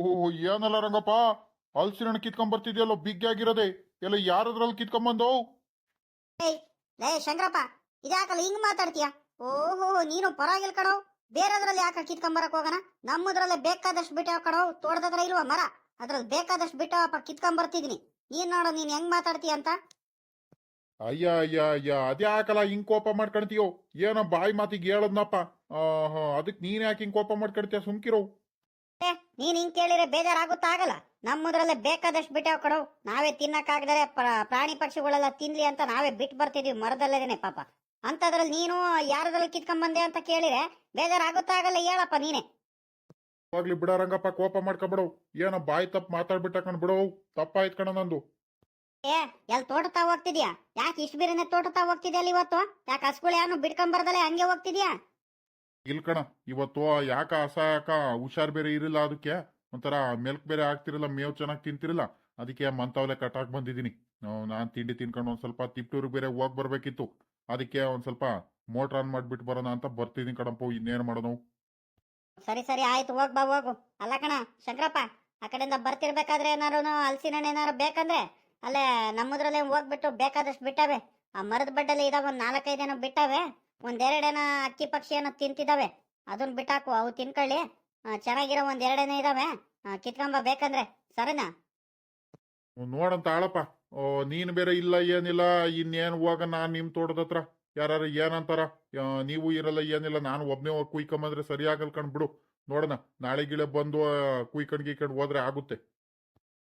ಓ ಏನಲ್ಲ ರಂಗಪ್ಪ? ಹಲ್ಸಿನ ಕಿತ್ಕೊಂಡ್ ಬರ್ತಿದ್ಯಲ್ಲೋ ಬಿಗ್ ಆಗಿರೋದೆ. ಎಲ್ಲ ಯಾರದ್ರಲ್ಲಿ ಕಿತ್ಕೊಂಡ್ ಏಯ್ ಲೇ ಶಂಕರಪ್ಪ ಇದ್ಯಾಕಲ್ಲ ಹಿಂಗ್ ಮಾತಾಡ್ತೀಯ? ಓಹೋ ನೀನು ಪರವಾಗಿಲ್ಲ ಕಣೋ. ಬೇರೆದ್ರಲ್ಲಿ ಯಾಕೆ ಕಿತ್ಕೊಂಬರಕ್ ಹೋಗೋಣ? ನಮ್ಮದ್ರಲ್ಲೇ ಬೇಕಾದಷ್ಟು ಬಿಟ್ಟಾವ ಕಣೋ. ತೋಟದತ್ರ ಇಲ್ವಾ ಮರ. ಅದ್ರಲ್ಲಿ ಬೇಕಾದಷ್ಟು ಬಿಟ್ಟಾವಪ್ಪ ಕಿತ್ಕೊಂಬರ್ತಿದೀನಿ ನೀನ್ ನೋಡೋ ನೀನ್ ಹೆಂಗ್ ಮಾತಾಡ್ತೀಯ ಅಂತ? ಅಯ್ಯ ಅಯ್ಯ ಅಯ್ಯ ಅದ್ಯಾಕಲ್ಲ ಹಿಂಗ್ ಕೋಪ ಮಾಡ್ಕೊಳ್ತೀಯೋ ಏನೋ ಬಾಯಿ ಮಾತಿಗೆ ಹೇಳದ್ನಪ್ಪ. ಆಹಾ, ಅದಕ್ ನೀನ್ ಯಾಕೆ ಹಿಂಗ್ ಕೋಪ ಮಾಡ್ಕೊಳ್ತೀಯ ಸುಮ್ಕಿರೋ. ಏ, ನೀನ್ ಹಿಂಗ್ ಕೇಳಿದ್ರೆ ಬೇಜಾರಾಗುತ್ತಾಗಲ್ಲ ನಮ್ಮದ್ರಲ್ಲೇ ಬೇಕಾದಷ್ಟು ಬಿಟ್ಟಾವ್ ಕಡು ನಾವೇ ತಿನ್ನಕ್ಕಾಗದರೆ ಪ್ರಾಣಿ ಪಕ್ಷಿಗಳೆಲ್ಲ ತಿನ್ಲಿ ಅಂತ ನಾವೇ ಬಿಟ್ಟು ಬರ್ತಿದೀವಿ ಮರದಲ್ಲೇನೆ ಪಾಪ. ಅಂತದ್ರಲ್ಲಿ ನೀನು ಯಾರದ್ರಲ್ಲಿ ಕಿತ್ಕೊಂಡ್ ಬಂದೆ ಅಂತ ಕೇಳಿದ್ರೆ ಬೇಜಾರಾಗುತ್ತಾಗಲ್ಲ ಹೇಳಪ್ಪ ನೀನೆ. ಹೋಗ್ಲಿ ಬಿಡ ರಂಗಪ್ಪ ಕೋಪ ಮಾಡ್ಕೊಬಿಡು. ಏನೋ ಬಾಯಿ ತಪ್ಪು ಮಾತಾಡ್ಬಿಟ್ಟ ಕಣ್ ಬಿಡು ತಪ್ಪಾಯ್ತು ಕಣ ನಂದು. ಏ ಎಲ್ ತೋಟ ತಾವ್ ಹೋಗ್ತಿದ್ಯಾ? ಯಾಕೆ ಇಷ್ಟು ಬೇರೆನೆ ತೋಟ ಹೋಗ್ತಿದ್ಯಾ ಅಲ್ಲಿ ಇವತ್ತು? ಯಾಕೆ ಹಸ್ಗಳು ಏನು ಬಿಟ್ಕೊಂಡ್ ಬರ್ದಲೆ ಹಂಗೆ ಹೋಗ್ತಿದ್ಯಾ? ಇಲ್ ಕಣ, ಇವತ್ತು ಯಾಕ ಅಸಹಾಯಕ, ಹುಷಾರ್ ಬೇರೆ ಇರಲಿಲ್ಲ ಅದಕ್ಕೆ ಒಂಥರ ಮೆಲ್ಕ್ ಬೇರೆ ಆಗ್ತಿರಲ್ಲ, ಮೇವ್ ಚೆನ್ನಾಗಿ ತಿಂತಿರಲ್ಲ ಅದಕ್ಕೆ ಮಂತವಲೆ ಕಟ್ಟಾಕ್ ಬಂದಿದ್ದೀನಿ. ನಾನು ತಿಂಡಿ ತಿನ್ಕೊಂಡು ಒಂದ್ ಸ್ವಲ್ಪ ತಿಪ್ಟೂರಿಗೆ ಬೇರೆ ಹೋಗ್ ಬರ್ಬೇಕಿತ್ತು. ಅದಕ್ಕೆ ಒಂದ್ ಸ್ವಲ್ಪ ಮೋಟ್ರ್ ಆನ್ ಮಾಡ್ಬಿಟ್ಟು ಬರೋಣ ಅಂತ ಬರ್ತಿದೀನಿ ಕಣಪ್ಪ, ಇನ್ನೇನು ಮಾಡೋಣ ಸರಿ ಸರಿ, ಆಯ್ತು, ಹೋಗ್ ಬಾ, ಹೋಗು. ಅಲ್ಲ ಕಣ, ಶಂಕರಪ್ಪ, ಆ ಕಡೆಯಿಂದ ಬರ್ತಿರ್ಬೇಕಾದ್ರೆ ಏನಾರು ಹಲಸಿನ ಹಣ್ಣು ಏನಾರು ಬೇಕಂದ್ರೆ, ಅಲ್ಲೇ ನಮ್ಮದ್ರಲ್ಲೇ ಹೋಗ್ಬಿಟ್ಟು ಬೇಕಾದಷ್ಟು ಬಿಟ್ಟಾವೆ. ಆ ಮರದ ಬಡ್ಡಲ್ಲಿ ಇದಾವ ಒಂದ್ ನಾಲ್ಕೈದೇನೋ ಬಿಟ್ಟಾವೆ. ಒಂದೆರಡೇನೋ ಅಕ್ಕಿ ಪಕ್ಷಿ ಏನೋ ತಿಂತಿದಾವೆ ಅದನ್ನ ಬಿಟ್ಟಾಕು ಅವು ತಿನ್ಕೊಳ್ಳಿ. ಚೆನ್ನಾಗಿರೋ ಒಂದೆರಡೇನೆ ಇದಾವೆ. ಕಿತ್ಕೊಂಬ ಬೇಕಂದ್ರೆ ಸರಿನಾ? ನೋಡಂತ ಆಳಪ್ಪ. ಓ ನೀನ್ ಬೇರೆ ಇಲ್ಲ ಏನಿಲ್ಲ ಇನ್ನೇನು ಹೋಗ ನಾನು ನಿಮ್ ತೋಟದ ಹತ್ರ. ಯಾರು ಏನಂತಾರ ನೀವು ಇರಲ್ಲ ಏನಿಲ್ಲ ನಾನು ಒಬ್ನೇ ಹೋಗಿ ಕುಯ್ಕೊಂಬಂದ್ರೆ ಸರಿ ಆಗಲ್ ಕಣ್ ಬಿಡು. ನೋಡೋಣ ನಾಳೆ ಗಿಳೆ ಬಂದು ಕುಯ್ಕೊಂಡ್ ಗೀಕೊಂಡ್ ಹೋದ್ರೆ ಆಗುತ್ತೆ.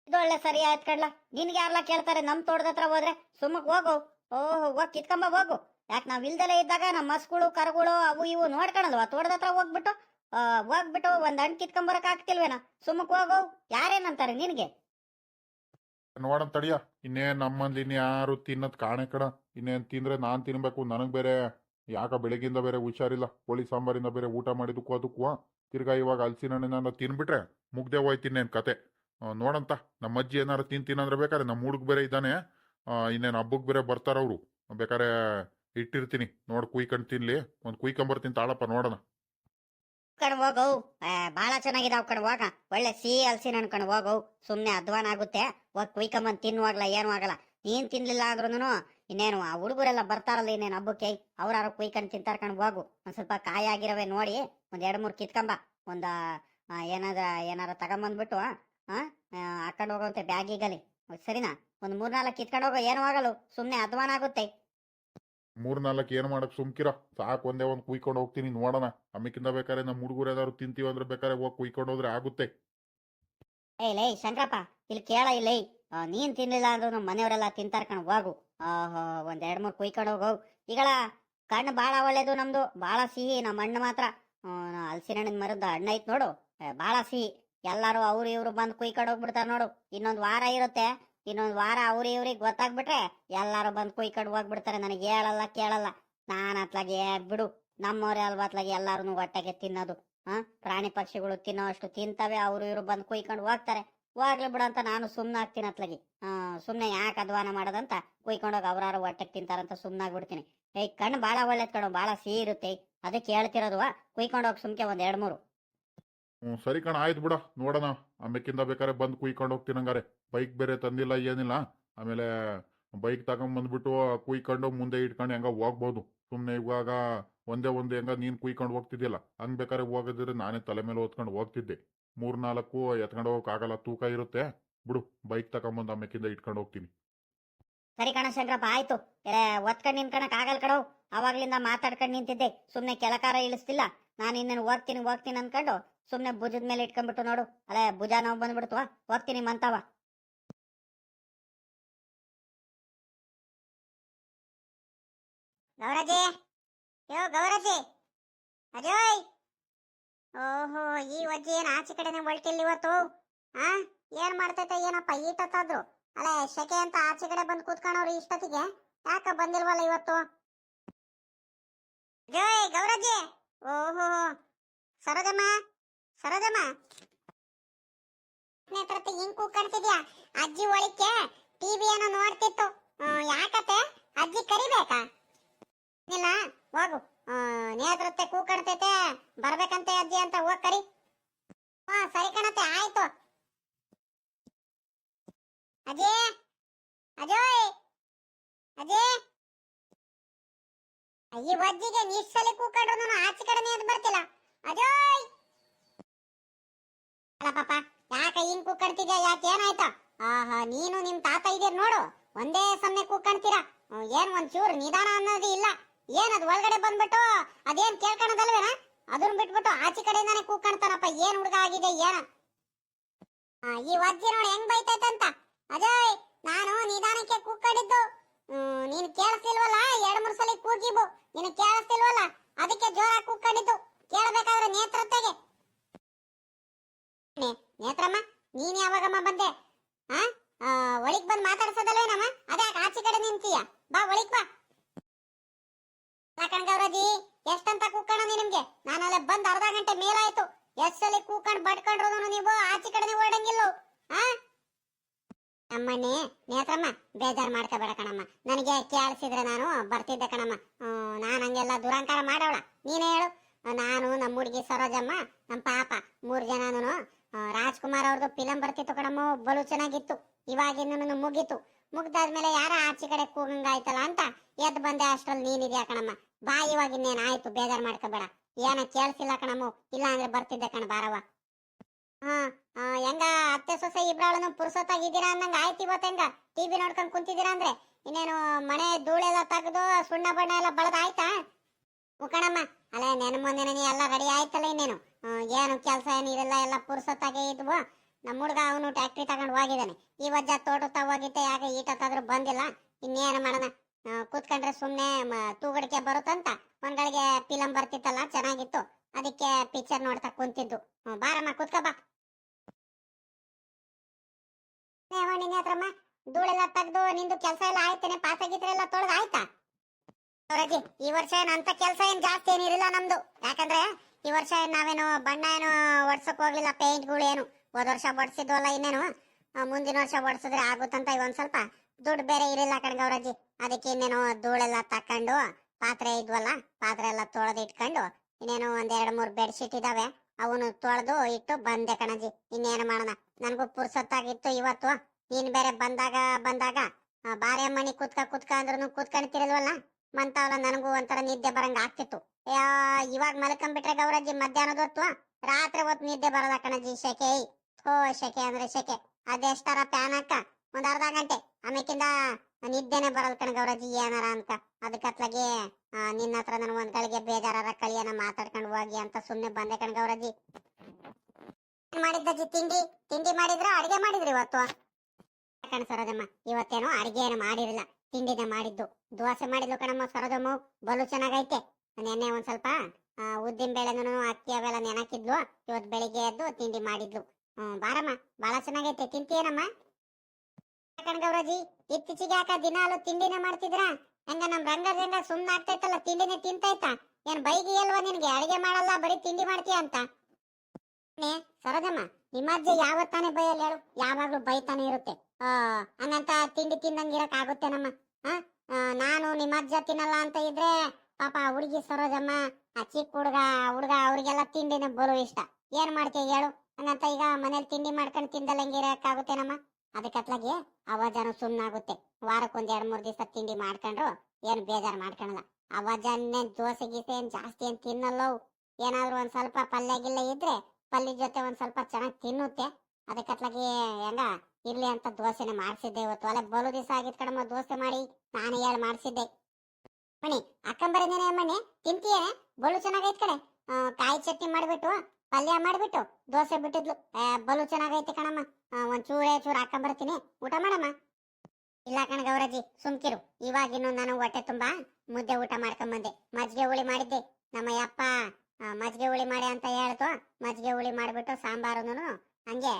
ಇದು ಒಳ್ಳೆ ಸರಿ ಆಯ್ತು ಕಡ್ಲ ನಿನ್ಗೆ ಯಾರಲ್ಲ ಕೇಳ್ತಾರೆ ನಮ್ ತೋಟದ ಹತ್ರ ಹೋದ್ರೆ? ಸುಮ್ಮಕ್ ಹೋಗು. ಓಹ್, ಹೋಗ್ ಕಿತ್ಕೊಂಬ, ಹೋಗು. ಯಾಕೆ, ನಾವು ಇಲ್ದಲೇ ಇದ್ದಾಗ ನಮ್ಮ ಮಸ್ಗಳು ಕರುಗಳು ಅವು ಇವು ನೋಡ್ಕೊಳಲ್ವಾ ತೋಟದ ಹತ್ರ ಹೋಗ್ಬಿಟ್ಟು ಹೋಗ್ಬಿಟ್ಟು ಒಂದ್ ಹಣ್ಣು ಕಿತ್ಕೊಂಬರಕ್ ಆಗ್ತಿಲ್ವೇನ? ಸುಮ್ಮಕ್ ಹೋಗೋ. ಯಾರೇನಂತಾರೆ ನಿನ್ಗೆ? ನೋಡನ್ ತಡಿಯ, ಇನ್ನೇನ್ ನಮ್ಮಲ್ಲಿ ಇನ್ಯಾರು ತಿನ್ನದ್ ಕಾಣೆ ಕಣ. ಇನ್ನೇನ್ ತಿಂದ್ರೆ ನಾನ್ ತಿನ್ಬೇಕು, ನನಗ್ ಬೇರೆ. ಯಾಕ ಬೆಳಗಿಂದ ಬೇರೆ ಹುಷಾರಿಲ್ಲ. ಕೋಳಿ ಸಾಂಬಾರಿಂದ ಬೇರೆ ಊಟ ಮಾಡಿದಕ್ಕೂ ಅದಕ್ಕೂ. ತಿರ್ಗಾ ಇವಾಗ ಹಲ್ಸಿನ ತಿನ್ಬಿಟ್ರೆ ಮುಗ್ದೆ ಹೋಯ್ತಿನ್ನೇನ್ ಕತೆ. ನೋಡಂತ ನಮ್ಮ ಅಜ್ಜಿ ಏನಾರು ತಿಂತೀನಂದ್ರೆ ಬೇಕಾದ್ರೆ ನಮ್ಮ ಹುಡುಗ ಬೇರೆ ಇದ್ದಾನೆ. ಇನ್ನೇನ್ ಹಬ್ಬಕ್ಕೆ ಬೇರೆ ಬರ್ತಾರವರು ಬೇಕಾರೆ ಇಟ್ಟಿರ್ತೀನಿ. ನೋಡ್ ಕುಯ್ಕೊಂಡು ತಿನ್ಲಿ. ಒಂದ್ ಕುಯ್ಕೊಂಬರ್ತೀನಿ ತಾಳಪ್ಪ, ನೋಡೋಣ. ಕಣ್ ಹೋಗವು ಬಹಳ ಚೆನ್ನಾಗಿದಾವ್ ಕಣ್ ಹೋಗ ಒಳ್ಳೆ ಸಿಹಿ ಹಲ್ಸಿನ ನನ್ ಕಣ್ ಸುಮ್ಮನೆ ಅಧ್ವಾನ ಆಗುತ್ತೆ. ಹೋಗಿ ಕುಯ್ಕೊಂಬಂದು ತಿನ್ನುವಾಗ್ಲ, ಏನು ಆಗಲ್ಲ. ನೀನ್ ತಿನ್ಲಿಲ್ಲ ಆದ್ರೂನು ಇನ್ನೇನು, ಆ ಹುಡುಗರೆಲ್ಲ ಬರ್ತಾರಲ್ಲ ಇನ್ನೇನು ಹಬ್ಬಕ್ಕೆ, ಅವ್ರಾರು ಕುಯ್ಕೊಂಡು ತಿಂತಾರ ಕಣ್ ಹೋಗು ಒಂದ್ ಸ್ವಲ್ಪ ಕಾಯಿ ಆಗಿರವೆ ನೋಡಿ, ಒಂದ್ ಎರಡು ಮೂರು ಕಿತ್ಕೊಂಬ. ಒಂದ ಏನಾದ್ರ, ಏನಾರ ತಗೊಂಬಂದ್ಬಿಟ್ಟು, ಆ ಹೋಗೋಂತೆ ಬ್ಯಾಗಿಗಲಿ. ಸರಿನಾ? ಒಂದ್ ಮೂರ್ನಾಲ್ಕು ಕಿತ್ಕೊಂಡು ಹೋಗೋ ಏನು ಆಗಲ್ಲ ಸುಮ್ನೆ ಅಧ್ವಾನ ಆಗುತ್ತೆ. ಮೂರ್ ನಾಲ್ಕು ಏನ್ ಮಾಡಕ್ ಸುಮ್ಕಿರ? ಸಾಕು ಒಂದೇ ಒಂದ್ ಕುಯ್ಕೊಂಡು ಹೋಗ್ತೀನಿ ನೋಡೋಣ. ಅಮ್ಮಕ್ಕಿಂತ ಬೇಕಾದ್ರೆ ನಮ್ಮ ಹುಡುಗರು ಏನಾದ್ರು ತಿಂತೀವಿ ಅಂದ್ರೆ ಬೇಕಾದ್ರೆ ಹೋಗಿ ಕುಯ್ಕೊಂಡು ಹೋದ್ರೆ ಆಗುತ್ತೆ. ಏಯ್ ಲೇ ಶಂಕರಪ್ಪ ಇಲ್ಲಿ ಕೇಳ ಇಲ್ಲಿ ನೀನ್ ತಿನ್ಲಿಲ್ಲ ಅಂದ್ರೂ ನಮ್ಮ ಮನೆಯವರೆಲ್ಲ ತಿಂತಾರ ಕಣ ಹೋಗು. ಒಂದ್ ಎರಡ್ ಮೂರ್ ಕುಯ್ಕೊಂಡು ಹೋಗು ಈಗಳ ಕಣ್ಣು ಬಾಳ ಒಳ್ಳೇದು ನಮ್ದು ಬಾಳ ಸಿಹಿ ನಮ್ಮ ಹಣ್ಣು ಮಾತ್ರ. ಹಲ್ಸಿನ ಹಣ್ಣಿನ ಮರದ ಹಣ್ಣು ಐತ್ ನೋಡು. ಬಾಳ ಸಿಹಿ. ಎಲ್ಲಾರು ಅವ್ರು ಇವ್ರು ಬಂದು ಕುಯ್ಕೊಂಡು ಹೋಗ್ಬಿಡ್ತಾರ ನೋಡು. ಇನ್ನೊಂದ್ ವಾರ ಇರುತ್ತೆ. ಇನ್ನೊಂದ್ ವಾರ ಅವ್ರ ಇವ್ರಿಗೆ ಗೊತ್ತಾಗ್ಬಿಟ್ರೆ ಎಲ್ಲಾರು ಬಂದು ಕುಯ್ಕೊಂಡು ಹೋಗ್ಬಿಡ್ತಾರೆ. ನನಗೆ ಹೇಳಲ್ಲ, ಕೇಳಲ್ಲ. ನಾನ್ ಅತ್ಲಾಗೆ ಬಿಡು. ನಮ್ಮವ್ರೆ ಅಲ್ವಾ ಅತ್ಲಾಗೆ ಎಲ್ಲಾರು ಹೊಟ್ಟೆಗೆ ತಿನ್ನೋದು. ಹಾ? ಪ್ರಾಣಿ ಪಕ್ಷಿಗಳು ತಿನ್ನೋ ಅಷ್ಟು ತಿಂತವೆ. ಅವ್ರು ಇವ್ರು ಬಂದು ಕುಯ್ಕೊಂಡು ಹೋಗ್ತಾರೆ. ಹೋಗ್ಲಿ ಬಿಡು ಅಂತ ನಾನು ಸುಮ್ನ ಆಗ್ತೀನಿ ಅತ್ಲಾಗಿ. ಆ ಸುಮ್ನೆ ಯಾಕೆ ಅಧ್ವಾನ ಮಾಡೋದಂತ? ಕುಯ್ಕೊಂಡೋಗಿ ಅವ್ರಾರು ಹೊಟ್ಟೆಗೆ ತಿಂತಾರಂತ ಸುಮ್ನಾಗ್ಬಿಡ್ತೀನಿ ಏಯ್, ಕಣ್ಣು ಬಾಳ ಒಳ್ಳೇದ್ ಕಣ್ಣು ಬಾಳ ಸಿಹಿ ಇರುತ್ತೆ. ಅದಕ್ಕೆ ಹೇಳ್ತಿರೋದು ಕುಯ್ಕೊಂಡೋಗಿ ಸುಮ್ಕೆ ಒಂದ್ ಎರಡ್ ಮೂರು. ಹ್ಮ್ ಸರಿ ಕಣ, ಆಯ್ತು ಬಿಡ. ನೋಡೋಣ. ಆಮೇಕಿಂದ ಬೇಕಾದ್ರೆ ಬಂದು ಕುಯ್ಕೊಂಡು ಹೋಗ್ತೀನಿ ಹಂಗಾರೆ. ಬೈಕ್ ಬೇರೆ ತಂದಿಲ್ಲ, ಏನಿಲ್ಲ. ಆಮೇಲೆ ಬೈಕ್ ತಗೊಂಬಂದ್ಬಿಟ್ಟು ಕುಯ್ಕೊಂಡು ಮುಂದೆ ಇಟ್ಕೊಂಡು ಹೆಂಗ ಹೋಗ್ಬೋದು. ಸುಮ್ನೆ ಇವಾಗ ಒಂದೇ ಒಂದು ಹೆಂಗ ನೀನ್ ಕುಯ್ಕೊಂಡು ಹೋಗ್ತಿದ್ದಿಲ್ಲ ಹಂಗ್ ಬೇಕಾದ್ರೆ ಹೋಗದಿದ್ರೆ ನಾನೇ ತಲೆ ಮೇಲೆ ಓದ್ಕೊಂಡು ಹೋಗ್ತಿದ್ದೆ. ಮೂರ್ ನಾಲ್ಕು ಎತ್ಕೊಂಡು ಹೋಗಕ್ ಆಗಲ್ಲ, ತೂಕ ಇರುತ್ತೆ. ಬಿಡು, ಬೈಕ್ ತಗೊಂಬಂದು ಆಮೇಕಿಂದ ಇಟ್ಕೊಂಡು ಹೋಗ್ತೀನಿ. ಸರಿ ಕಣ ಶಂಕರಪ್ಪ, ಆಯ್ತು. ಒತ್ಕೊಂಡು ನಿಂತ್ಕೊಳಕ್ ಆಗಲ್ ಕಣೋ. ಅವಾಗ್ಲಿಂದ ಮಾತಾಡ್ಕೊಂಡ್ ನಿಂತಿದ್ದೆ. ಸುಮ್ನೆ ಕೆಲಕಾರ ಇಳಿಸ್ತಿಲ್ಲ. ನಾನು ಇನ್ನೇನು ಹೋಗ್ತೀನಿ ಹೋಗ್ತೀನಿ ಅನ್ಕೊಂಡು ಸುಮ್ನೆ ಭುಜದ ಮೇಲೆ ಇಟ್ಕೊಂಡ್ಬಿಟ್ಟು ನೋಡು. ಅಲ್ಲೇ ಭುಜ ನಾವು ಬಂದ್ಬಿಡ್ತವ? ಹೋಗ್ತೀನಿ ಮಂತವ ಗೌರಜಿ, ಯೋ ಗೌರಜಿ, ಅಜಯ್. ಓಹೋ, ಈ ವಜ್ಜಿ ಏನ್ ಆಚೆ ಕಡೆನೆ ಹೊಲ್ಟಿಲ್ಲ ಇವತ್ತು? ಆ, ಏನ್ ಮಾಡ್ತೈತೆ, ಏನಪ್ಪ ಈಟತ್ತಾದ್ರು ಅಲ್ಲೇ ಶೆಕೆ ಅಂತ ಆಚೆ ಕಡೆ ಬಂದು ಕೂತ್ಕೊಂಡವ್ರು ಇಷ್ಟೊತ್ತಿಗೆ? ಯಾಕ ಬಂದಿಲ್ವಲ್ಲ ಇವತ್ತು? ಜೋಯ್ ಗೌರಜ್ಜಿ ಓಹೋ ಸರದಮ್ಮ ಸರದಮ್ಮ ಹತ್ರ ಹಿಂಗ್ ಕೂಕಾಡ್ತಿದ್ಯಾ ಅಜ್ಜಿ ಒಳಕ್ಕೆ ಟಿವಿ ಏನೋ ನೋಡ್ತಿತ್ತು. ಯಾಕತೆ ಅಜ್ಜಿ ಕರಿಬೇಕಾ? ಇಲ್ಲ ಹೋಗು. ನೇತ್ರತ್ತೆ ಕೂಕಾಡ್ತೈತೆ ಬರ್ಬೇಕಂತೆ ಅಜ್ಜಿ ಅಂತ ಹೋಗ್ ಕರಿ. ಹಾ, ಸರಿ ಕಣತೆ ಆಯ್ತು. ಅಜ್ಜಿ ಅಜೋಯ್ ಅಜ್ಜಿ. ಈ ವಜ್ಜಿಗೆ ನಿಶ್ಸಲಿ ಕೂಕೊಂಡ್ರು ನಾನು ಆಚೆ ಕಡೆನೇ ಅದು ಬರ್ತಿಲ್ಲ. ಅಜೋಯ್! ಅಲ್ಲ ಪಾಪ ಯಾಕ ಹಿಂಗ್ ಕೂಕಣ್ತಿದ್ಯಾ ಯಾಕೆ ಏನಾಯ್ತ? ಆಹಾ ನೀನು ನಿಮ್ ತಾತ ಇದೀರ್ ನೋಡು ಒಂದೇ ಸಮಯ ಕೂಕಣ್ತೀರಾ ಏನ್ ಏನ್ ಒಂಚೂರು ನಿಧಾನ ಅನ್ನೋದು ಇಲ್ಲ. ಏನದು ಒಳಗಡೆ ಬಂದ್ಬಿಟ್ಟು ಅದೇನ್ ಕೇಳ್ಕೊಳದಲ್ವೇನ ಅದನ್ನ ಬಿಟ್ಬಿಟ್ಟು ಆಚೆ ಕಡೆಯಿಂದಾನೆ ಕೂಕಣ್ತಾನಪ್ಪ ಏನ್ ಹುಡುಗ ಆಗಿದೆ ಏನ? ಈ ವಜ್ಜಿ ನೋಡಿ ಹೆಂಗ್ ಬೈತೈತಂತ. ಅಜಯ್ ನಾನು ನಿಧಾನಕ್ಕೆ ಕೂಕ್ಕಡಿದ್ದು ಹ್ಮ್, ನೀನ್ ಕೇಳಿಸ್ತಿಲ್ವಲ್ಲ? ಎರಡ್, ಮೂರ್ ಸಲ ಕೂಗಿಬು. ನೀನು ಕೇಳಿಸ್ತಿಲ್ವಲ್ಲ? ಅದಕ್ಕೆ ಜೋರಾಗಿ ಕೂಕ್ಕಡಿದ್ದು ಕೇಳಬೇಕಾದ್ರೆ ನೇತ್ರತೆಗೆ ನೇತ್ರಮ್ಮ, ನೀನ್ ಯಾವಾಗಮ್ಮ ಬಂದೆ? ಆ ಒಳಿಗ್ ಬಂದ್ ಮಾತಾಡ್ಸೋದಲ್ವೇನಮ್ಮ? ಅದೇ ಆಚೆ ಕಡೆ ನಿಂತೀಯ? ಬಾ, ಒಳಿಗ್ ಬಾ. ಕಣ್ಗವ್ರಜಿ ಎಷ್ಟಂತ ಕೂಕಣ ನಿಮ್ಗೆ? ನಾನಲ್ಲ ಬಂದ್ ಅರ್ಧ ಗಂಟೆ ಮೇಲಾಯ್ತು. ಎಷ್ಟ್ ಕೂಕಂಡ್ ಬಡ್ಕೊಂಡ್ರು ನೀವು? ಆಚೆ ಕಡೆನೆ ಓಡಂಗಿಲ್ಲ ಆ? ಅಮ್ಮಣ್ಣಿ ನೇತ್ರಮ್ಮ ಬೇಜಾರ್ ಮಾಡ್ಕೋಬೇಡ ಕಣಮ್ಮ. ನನಗೆ ಕೇಳಿಸಿದ್ರೆ ನಾನು, ಬರ್ತಿದ್ದೆ ಕಣಮ್ಮ. ನಾನು ಹಂಗೆಲ್ಲ ದುರಂಕಾರ ಮಾಡವಳ. ನೀನೇ ಹೇಳು. ನಾನು ನಮ್ಮ ಹುಡುಗಿ ಸರೋಜಮ್ಮ, ನಮ್ಮ ಪಾಪ. ಮೂರು ಜನನು ರಾಜ್ಕುಮಾರ್ ಅವ್ರದ್ದು ಫಿಲಂ ಬರ್ತಿತ್ತು ಕಣಮ್ಮ ಬಲು ಚೆನ್ನಾಗಿತ್ತು. ಇವಾಗಿನ್ನು ಮುಗೀತು. ಮುಗ್ದಾದ್ಮೇಲೆ ಯಾರ ಆಚೆ ಕಡೆ ಕೂಗಂಗಾಯ್ತಲ್ಲ ಅಂತ ಎದ್ದು ಬಂದೆ ಅಷ್ಟ್ರಲ್ಲಿ ನೀನಿದ್ಯಾ ಕಣಮ್ಮ. ಬಾ ಇವಾಗ ಇನ್ನೇನ್ ಆಯ್ತು ಬೇಜಾರ್ ಮಾಡ್ಕೋಬೇಡ. ಏನ ಕೇಳಿಸಿಲ್ಲ ಕಣಮ್ಮ. ಇಲ್ಲ ಅಂದ್ರೆ ಬರ್ತಿದ್ದೆ ಕಣ ಬಾರವ್ವ. ಹೆಂಗ ಅತ್ತೆ ಸೊಸೆ ಇಬ್ರಾಳನು ಪುರ್ಸೊತ್ತಾಗಿದ್ದೀರಾ ಅನ್ನಂಗ ಆಯ್ತು ಇವತ್ತು ಹೆಂಗ? ಟಿವಿ ನೋಡ್ಕೊಂಡು ಕುಂತಿದ್ದೀರಾ ಅಂದ್ರೆ? ಇನ್ನೇನು ಮನೆ ಧೂಳೆಲ್ಲ ತೆಗೆದು, ಸುಣ್ಣ ಬಣ್ಣ ಎಲ್ಲ ಬಳದ ಆಯ್ತಾ? ಮುಕಣಮ್ಮ ಅಲ್ಲ ನೆನ ಮೊನ್ನೆ ಎಲ್ಲ ರೆಡಿ ಆಯ್ತಲ್ಲ ಇನ್ನೇನು? ಏನು ಕೆಲಸ ಏನಿರಲ್ಲ ಎಲ್ಲ ಪುರ್ಸೊತ್ತಾಗೆ ಇದ್ವು? ನಮ್ಮ ಹುಡುಗ ಅವನು ಟ್ಯಾಕ್ಟ್ರಿ ತಗೊಂಡು ಹೋಗಿದ್ದಾನೆ. ಈ ವಜ್ಜ ತೋಟ ಹೋಗಿದ್ದೆ ಯಾಕೆ ಈಟತ್ತಾದ್ರೂ ಬಂದಿಲ್ಲ. ಇನ್ನೇನು ಮಾಡೋಣ? ಕೂತ್ಕೊಂಡ್ರೆ ಸುಮ್ಮನೆ ತೂಗಡಿಕೆ ಬರುತ್ತಂತ? ಒಂದ್ಗಳಿಗೆ ಫಿಲಂ ಬರ್ತಿತ್ತಲ್ಲ, ಚೆನ್ನಾಗಿತ್ತು. ಅದಕ್ಕೆ ಪಿಕ್ಚರ್ ನೋಡ್ತಾ ಕುಂತಿದ್ದು. ಬಾರಮ್ಮ, ಕೂತ್ಕ ಬಾ. ನೇವ ನಿನ್ನ ಹತ್ರಮ್ಮ, ಧೂಳೆಲ್ಲ ತೆಗ್ದು ನಿಂದು ಕೆಲಸ ಎಲ್ಲ ಆಯ್ತೇನೆ ಗೀತ್ರೆ ಎಲ್ಲ ತೊಳೆದು ಆಯ್ತಾ? ಅವರಾಜಿ ಈ ವರ್ಷ ಏನ್ ಅಂತ ಕೆಲಸ ಏನ್ ಜಾಸ್ತಿ ಏನಿರಲಿಲ್ಲ ನಮ್ದು. ಯಾಕಂದ್ರೆ ಈ ವರ್ಷ ನಾವೇನು ಬಣ್ಣ ಏನು ಒಡ್ಸಕ್ ಹೋಗ್ಲಿಲ್ಲ ಪೇಂಟ್ಗಳು ಏನು. ಹೋದ ವರ್ಷ ಬಡ್ಸಿದ್ವಲ್ಲ ಇನ್ನೇನು. ಮುಂದಿನ ವರ್ಷ ಬಡ್ಸಿದ್ರೆ ಆಗುತ್ತಂತ ಒಂದ್ ಸ್ವಲ್ಪ ದುಡ್ಡು ಬೇರೆ ಇರಲಿಲ್ಲ ಗೌರಜಿ ಅದಕ್ಕೆ ಇನ್ನೇನು ಧೂಳೆಲ್ಲ ತಕೊಂಡು ಪಾತ್ರೆ ಇದ್ವಲ್ಲ, ಪಾತ್ರೆ ಎಲ್ಲ ತೊಳೆದು ಇನ್ನೇನು ಒಂದ್ ಎರಡ್ ಮೂರ್ ಬೆಡ್ಶೀಟ್ ಇದಾವೆ. ಅವನು ತೊಳೆದು ಇಟ್ಟು ಬಂದೆ ಕಣಜಿ. ಇನ್ನೇನು ಮಾಡೋಣ? ನನಗೂ ಪುರ್ಸತ್ತಾಗಿತ್ತು ಇವತ್ತು. ನೀನ್ ಬೇರೆ ಬಂದಾಗ ಬಂದಾಗ ಬಾರೆ ಮಣಿ ಕುತ್ಕ ಕುತ್ಕ ಅಂದ್ರೂ ಕೂತ್ಕೊಂಡ್ತಿರಲ್ವಲ್ಲ ಮಂತಾವಲ್ಲ ನನಗೂ ಒಂಥರ ನಿದ್ದೆ ಬರಂಗ ಆಗ್ತಿತ್ತು. ಇವಾಗ ಮಲ್ಕೊಂಡ್ಬಿಟ್ರೆ ಗೌರಜ್ಜಿ ಮಧ್ಯಾಹ್ನದ ಹೊತ್ತು ರಾತ್ರಿ ಹೊತ್ತು ನಿದ್ದೆ ಬರಲ್ಲ ಕಣಜಿ, ಶೆಕೆ. ಓ ಶೆಕೆ ಅಂದ್ರೆ ಶೆಕೆ. ಅದೆಷ್ಟಾರ ಪ್ಯಾನ್ ಹಾಕ ಒಂದ್ ಅರ್ಧ ಗಂಟೆ. ಆಮೇಕಿಂದ ನಿದ್ದೆನೆ ಬರಲ್ ಕಣ ಗೌರಜ್ಜಿ ಏನಾರ ಅಂತ. ಅದಕ್ಕತ್ಲಾಗೆ ನಿನ್ನ ಹತ್ರ ನನ್ ಒಂದ್ ಗಳಿಗೆ ಬೇಜಾರಾರ ಕಳಿಯನ್ನ ಮಾತಾಡ್ಕೊಂಡು ಹೋಗಿ ಅಂತ ಸುಮ್ನೆ ಬಂದೆ ಕಣ್ಗವ್ರಜ್ಜಿ ಮಾಡಿದ್ದಜ್ಜಿ ತಿಂಡಿ? ತಿಂಡಿ ಮಾಡಿದ್ರ? ಅಡಿಗೆ ಮಾಡಿದ್ರಿ ಇವತ್ತು? ಕಣ್ ಸರೋಜಮ್ಮ, ಇವತ್ತೇನೋ ಅಡಿಗೆ ಏನು ಮಾಡಿರಲಿಲ್ಲ. ತಿಂಡಿನ ಮಾಡಿದ್ದು. ದೋಸೆ ಮಾಡಿದ್ಲು ಕಣಮ್ಮ ಸರೋಜಮ್ಮ. ಬಲು ಚೆನ್ನಾಗೈತೆ. ನೆನ್ನೆ ಒಂದ್ ಸ್ವಲ್ಪ ಉದ್ದಿನ ಬೇಳೆನೂ ಅಕ್ಕಿ ಅವೆಲ್ಲ ನೆನಕಿದ್ಲು. ಇವತ್ ಬೆಳಿಗ್ಗೆ ಎದ್ದು ತಿಂಡಿ ಮಾಡಿದ್ಲು. ಹ್ಮ್, ಬಾರಮ್ಮ ಬಹಳ ಚೆನ್ನಾಗೈತೆ. ತಿಂತೀಯನಮ್ಮ? ಕಣ್ಗವ್ರಜ್ಜಿ ಇತ್ತೀಚಿಗೆ ಯಾಕ ದಿನಾಲು ತಿಂಡಿನೇ ಮಾಡ್ತಿದ್ರ? ಹಂಗ ನಮ್ ರಂಗದಿಂದ ಸುಮ್ನ ಆಗ್ತೈತಲ್ಲ ತಿಂಡಿನೇ ತಿಂತೈತ? ಏನ್ ಬೈಗಿ ಅಲ್ವಾ ನಿನ್ಗೆ? ಅಡಿಗೆ ಮಾಡಲ್ಲ ಬರೀ ತಿಂಡಿ ಮಾಡ್ತೀಯ ಅಂತ? ಸರೋಜಮ್ಮ ಸರೋಜಮ್ಮ ನಿಮ್ಮಜ್ಜ ಯಾವತ್ತಾನೆ ಬೈಯಲ್ಲ ಹೇಳು? ಯಾವಾಗ್ಲೂ ಬೈತಾನೆ ಇರುತ್ತೆ. ಹಂಗಂತ ತಿಂಡಿ ತಿಂದಂಗ ಇರಕ್ ಆಗುತ್ತೇನಮ್ಮ ಆ ಆ, ನಾನು ನಿಮ್ಮಜ್ಜ ತಿನ್ನಲ್ಲ ಅಂತ ಇದ್ರೆ ಪಾಪ ಹುಡುಗಿ ಸರೋಜಮ್ಮ ಆ ಚಿಕ್ಕ ಹುಡುಗ ಹುಡುಗ ಅವ್ರಿಗೆಲ್ಲ ತಿಂಡಿನ ಬಲು ಇಷ್ಟ. ಏನ್ ಮಾಡ್ತೀಯ ಹೇಳು? ಹಂಗಂತ ಈಗ ಮನೇಲಿ ತಿಂಡಿ ಮಾಡ್ಕೊಂಡು ತಿಂದಲ್ಲಂಗೆ ಇರಕ್ಕಾಗುತ್ತೇನಮ್ಮ ಅದಕ್ಕತ್ಲಾಗೆ ಅವಾಜಾನು ಸುಮ್ಮನಾಗುತ್ತೆ ವಾರಕ್ಕೊಂದ್ ಎರಡ್ ಮೂರ್ ದಿವಸ ತಿಂಡಿ ಮಾಡ್ಕೊಂಡ್ರು ಏನ್ ಬೇಜಾರ್ ಮಾಡ್ಕೊಳಲ್ಲ ಅವಾಜನ್ನೇ ದೋಸೆ ಗೀಸೆ ಏನ್ ಜಾಸ್ತಿ ಏನ್ ತಿನ್ನಲ್ಲವು. ಏನಾದ್ರು ಒಂದ್ ಸ್ವಲ್ಪ ಪಲ್ಯ ಗಿಲ್ಲ ಇದ್ರೆ ಪಲ್ಯ ಜೊತೆ ಒಂದ್ ಸ್ವಲ್ಪ ಚೆನ್ನಾಗಿ ತಿನ್ನುತ್ತೆ. ಅದಕ್ಕತ್ಲಾಗಿ ಹೆಂಗ, ಇರ್ಲಿ ಅಂತ ದೋಸೆನೇ ಮಾಡ್ಸಿದ್ದೆ ಇವತ್ತು. ಅಲ್ಲ ಬಲು ದಿವಸ ಆಗಿದ್ ಕಡಮ್ಮ ದೋಸೆ ಮಾಡಿ. ನಾನೇ ಹೇಳಿ ಮಾಡ್ಸಿದ್ದೆ. ಮಣಿ ಅಕ್ಕಂಬರನೇನೆ ಮಣಿ ತಿಂತೀಯೇನೆ? ಬಲು ಚೆನ್ನಾಗೈತ್ ಕಡೆ ಕಾಯಿ ಚಟ್ನಿ ಮಾಡ್ಬಿಟ್ಟು ಪಲ್ಯ ಮಾಡಿಬಿಟ್ಟು, ದೋಸೆ ಬಿಟ್ಟಿದ್ಲು. ಬಲು ಚೆನ್ನಾಗೈತೆ ಕಣಮ್ಮ. ಒಂದ್ ಚೂರೇ ಚೂರು ಹಾಕೊಂಬರ್ತೀನಿ ಊಟ ಮಾಡಮ್ಮ. ಇಲ್ಲ ಕಣ ಗೌರಜಿ ಸುಮ್ಕಿರು. ಇವಾಗಿನ್ನು ನಾನು ಹೊಟ್ಟೆ ತುಂಬಾ ಮುದ್ದೆ ಊಟ ಮಾಡ್ಕೊಂಬಂದೆ ಮಜ್ಜಿಗೆ ಹುಳಿ ಮಾಡಿದ್ದೆ. ನಮ್ಮ ಯಪ್ಪ ಮಜ್ಜಿಗೆ ಹುಳಿ ಮಾಡಿ ಅಂತ ಹೇಳ್ತು. ಮಜ್ಜಿಗೆ ಹುಳಿ ಮಾಡ್ಬಿಟ್ಟು ಸಾಂಬಾರುನು ಹಂಗೆ